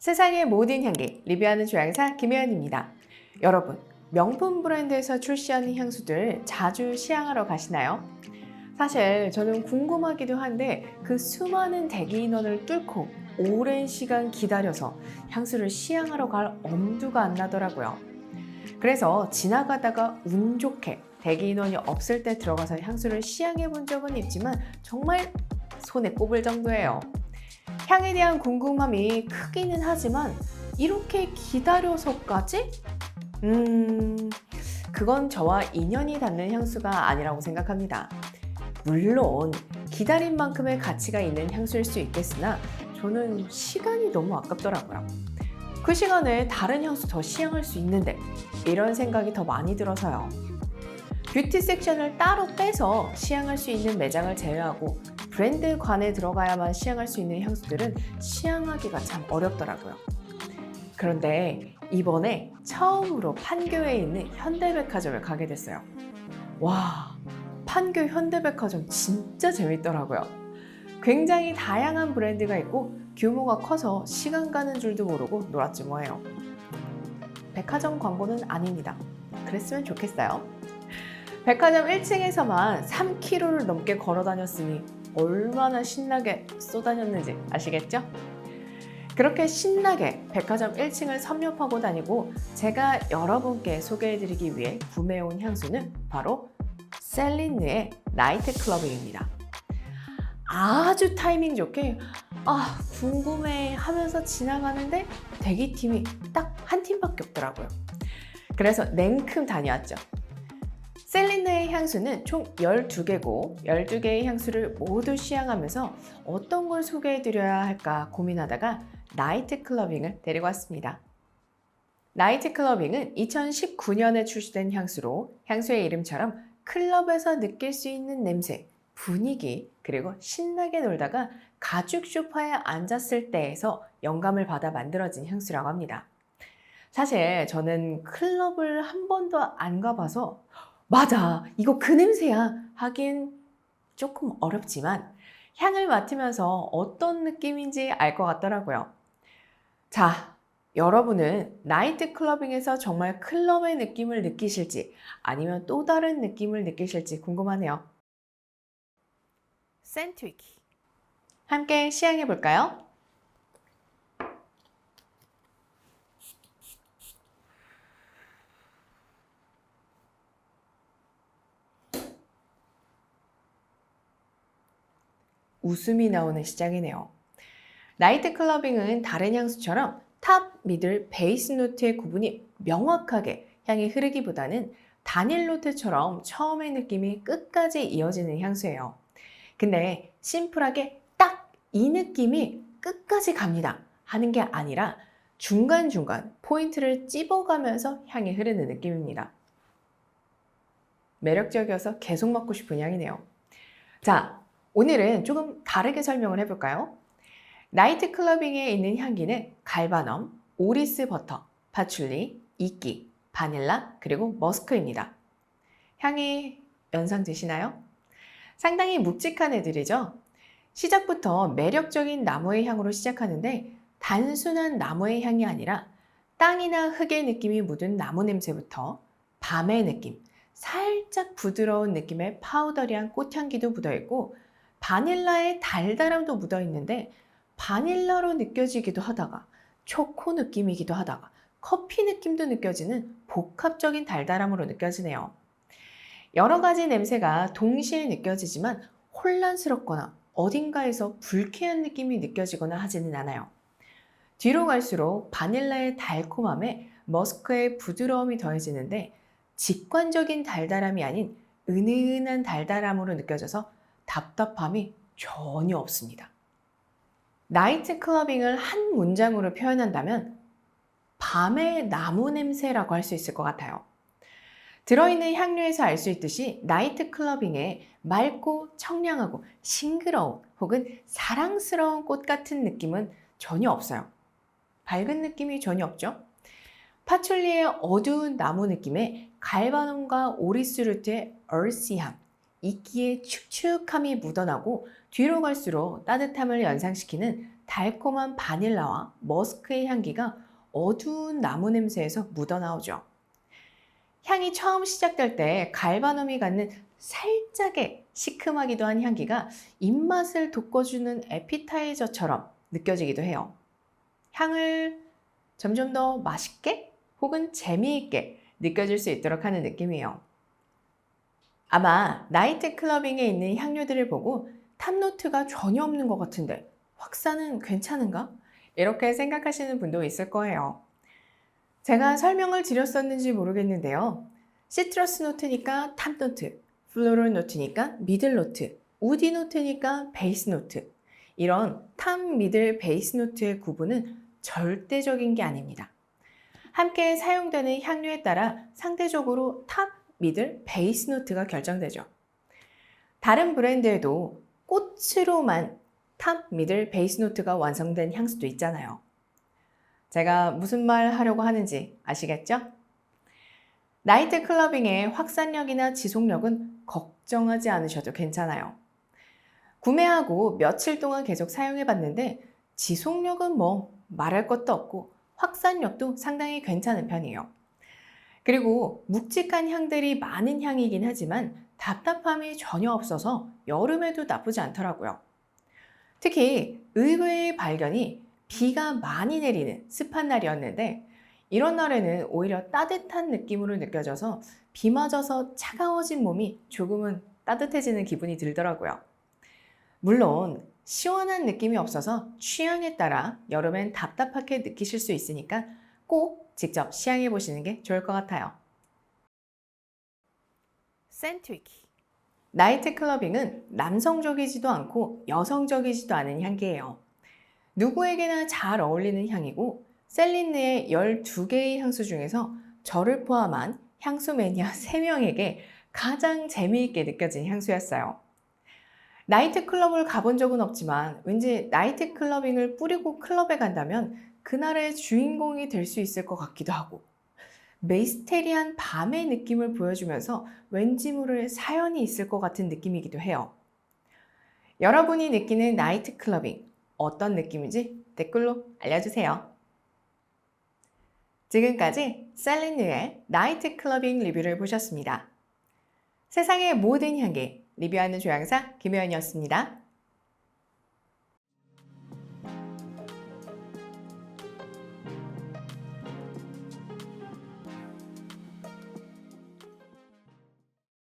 세상의 모든 향기 리뷰하는 조향사 김혜연입니다. 여러분, 명품 브랜드에서 출시하는 향수들 자주 시향하러 가시나요? 사실 저는 궁금하기도 한데 그 수많은 대기 인원을 뚫고 오랜 시간 기다려서 향수를 시향하러 갈 엄두가 안 나더라고요. 그래서 지나가다가 운 좋게 대기 인원이 없을 때 들어가서 향수를 시향해 본 적은 있지만 정말 손에 꼽을 정도예요. 향에 대한 궁금함이 크기는 하지만 이렇게 기다려서까지? 음, 그건 저와 인연이 닿는 향수가 아니라고 생각합니다. 물론 기다린 만큼의 가치가 있는 향수일 수 있겠으나 저는 시간이 너무 아깝더라고요. 그 시간에 다른 향수 더 시향할 수 있는데 이런 생각이 더 많이 들어서요. 뷰티 섹션을 따로 빼서 시향할 수 있는 매장을 제외하고 브랜드관에 들어가야만 시향할 수 있는 향수들은 시향하기가 참 어렵더라고요. 그런데 이번에 처음으로 판교에 있는 현대백화점을 가게 됐어요. 와, 판교 현대백화점 진짜 재밌더라고요. 굉장히 다양한 브랜드가 있고 규모가 커서 시간 가는 줄도 모르고 놀았지 뭐예요. 백화점 광고는 아닙니다. 그랬으면 좋겠어요. 백화점 1층에서만 3km를 넘게 걸어 다녔으니 얼마나 신나게 쏘다녔는지 아시겠죠? 그렇게 신나게 백화점 1층을 섭렵하고 다니고 제가 여러분께 소개해드리기 위해 구매해온 향수는 바로 셀린느의 나이트 클러빙입니다. 아주 타이밍 좋게 아 궁금해 하면서 지나가는데 대기팀이 딱 한 팀밖에 없더라고요. 그래서 냉큼 다녀왔죠. 셀린느의 향수는 총 12개고 12개의 향수를 모두 시향하면서 어떤 걸 소개해드려야 할까 고민하다가 나이트 클러빙을 데리고 왔습니다. 나이트 클러빙은 2019년에 출시된 향수로 향수의 이름처럼 클럽에서 느낄 수 있는 냄새, 분위기, 그리고 신나게 놀다가 가죽 소파에 앉았을 때에서 영감을 받아 만들어진 향수라고 합니다. 사실 저는 클럽을 한 번도 안 가봐서 맞아, 이거 그 냄새야 하긴 조금 어렵지만 향을 맡으면서 어떤 느낌인지 알 것 같더라고요. 자, 여러분은 나이트 클러빙에서 정말 클럽의 느낌을 느끼실지 아니면 또 다른 느낌을 느끼실지 궁금하네요. 센트위키. 함께 시향해 볼까요? 웃음이 나오는 시작이네요. 나이트 클러빙은 다른 향수처럼 탑, 미들, 베이스 노트의 구분이 명확하게 향이 흐르기보다는 단일 노트처럼 처음의 느낌이 끝까지 이어지는 향수예요. 근데 심플하게 딱 이 느낌이 끝까지 갑니다 하는 게 아니라 중간중간 포인트를 찝어가면서 향이 흐르는 느낌입니다. 매력적이어서 계속 맡고 싶은 향이네요. 자, 오늘은 조금 다르게 설명을 해볼까요? 나이트 클러빙에 있는 향기는 갈바넘, 오리스 버터, 파출리, 이끼, 바닐라, 그리고 머스크입니다. 향이 연상되시나요? 상당히 묵직한 애들이죠? 시작부터 매력적인 나무의 향으로 시작하는데 단순한 나무의 향이 아니라 땅이나 흙의 느낌이 묻은 나무 냄새부터 밤의 느낌, 살짝 부드러운 느낌의 파우더리한 꽃향기도 묻어있고 바닐라의 달달함도 묻어 있는데 바닐라로 느껴지기도 하다가 초코 느낌이기도 하다가 커피 느낌도 느껴지는 복합적인 달달함으로 느껴지네요. 여러 가지 냄새가 동시에 느껴지지만 혼란스럽거나 어딘가에서 불쾌한 느낌이 느껴지거나 하지는 않아요. 뒤로 갈수록 바닐라의 달콤함에 머스크의 부드러움이 더해지는데 직관적인 달달함이 아닌 은은한 달달함으로 느껴져서 답답함이 전혀 없습니다. 나이트 클러빙을 한 문장으로 표현한다면 밤의 나무 냄새라고 할 수 있을 것 같아요. 들어있는 향료에서 알 수 있듯이 나이트 클러빙에 맑고 청량하고 싱그러운 혹은 사랑스러운 꽃 같은 느낌은 전혀 없어요. 밝은 느낌이 전혀 없죠. 파출리의 어두운 나무 느낌에 갈바놈과 오리스루트의 얼씨함, 이끼의 축축함이 묻어나고 뒤로 갈수록 따뜻함을 연상시키는 달콤한 바닐라와 머스크의 향기가 어두운 나무 냄새에서 묻어나오죠. 향이 처음 시작될 때 갈바놈이 갖는 살짝의 시큼하기도 한 향기가 입맛을 돋궈주는 에피타이저처럼 느껴지기도 해요. 향을 점점 더 맛있게 혹은 재미있게 느껴질 수 있도록 하는 느낌이에요. 아마 나이트 클러빙에 있는 향료들을 보고 탑노트가 전혀 없는 것 같은데 확산은 괜찮은가? 이렇게 생각하시는 분도 있을 거예요. 제가 설명을 드렸었는지 모르겠는데요. 시트러스 노트니까 탑노트, 플로럴 노트니까 미들 노트, 우디 노트니까 베이스 노트. 이런 탑, 미들, 베이스 노트의 구분은 절대적인 게 아닙니다. 함께 사용되는 향료에 따라 상대적으로 탑, 미들, 베이스 노트가 결정되죠. 다른 브랜드에도 꽃으로만 탑, 미들, 베이스 노트가 완성된 향수도 있잖아요. 제가 무슨 말 하려고 하는지 아시겠죠? 나이트 클러빙의 확산력이나 지속력은 걱정하지 않으셔도 괜찮아요. 구매하고 며칠 동안 계속 사용해 봤는데 지속력은 뭐 말할 것도 없고 확산력도 상당히 괜찮은 편이에요. 그리고 묵직한 향들이 많은 향이긴 하지만 답답함이 전혀 없어서 여름에도 나쁘지 않더라고요. 특히 의외의 발견이 비가 많이 내리는 습한 날이었는데 이런 날에는 오히려 따뜻한 느낌으로 느껴져서 비 맞아서 차가워진 몸이 조금은 따뜻해지는 기분이 들더라고요. 물론 시원한 느낌이 없어서 취향에 따라 여름엔 답답하게 느끼실 수 있으니까 꼭 직접 시향해 보시는 게 좋을 것 같아요. 센트위키 나이트 클러빙은 남성적이지도 않고 여성적이지도 않은 향기예요. 누구에게나 잘 어울리는 향이고 셀린느의 12개의 향수 중에서 저를 포함한 향수 매니아 3명에게 가장 재미있게 느껴진 향수였어요. 나이트 클럽을 가본 적은 없지만 왠지 나이트 클러빙을 뿌리고 클럽에 간다면 그날의 주인공이 될 수 있을 것 같기도 하고 메이스테리한 밤의 느낌을 보여주면서 왠지 모를 사연이 있을 것 같은 느낌이기도 해요. 여러분이 느끼는 나이트 클러빙 어떤 느낌인지 댓글로 알려주세요. 지금까지 셀린느의 나이트 클러빙 리뷰를 보셨습니다. 세상의 모든 향기 리뷰하는 조향사 김혜연이었습니다.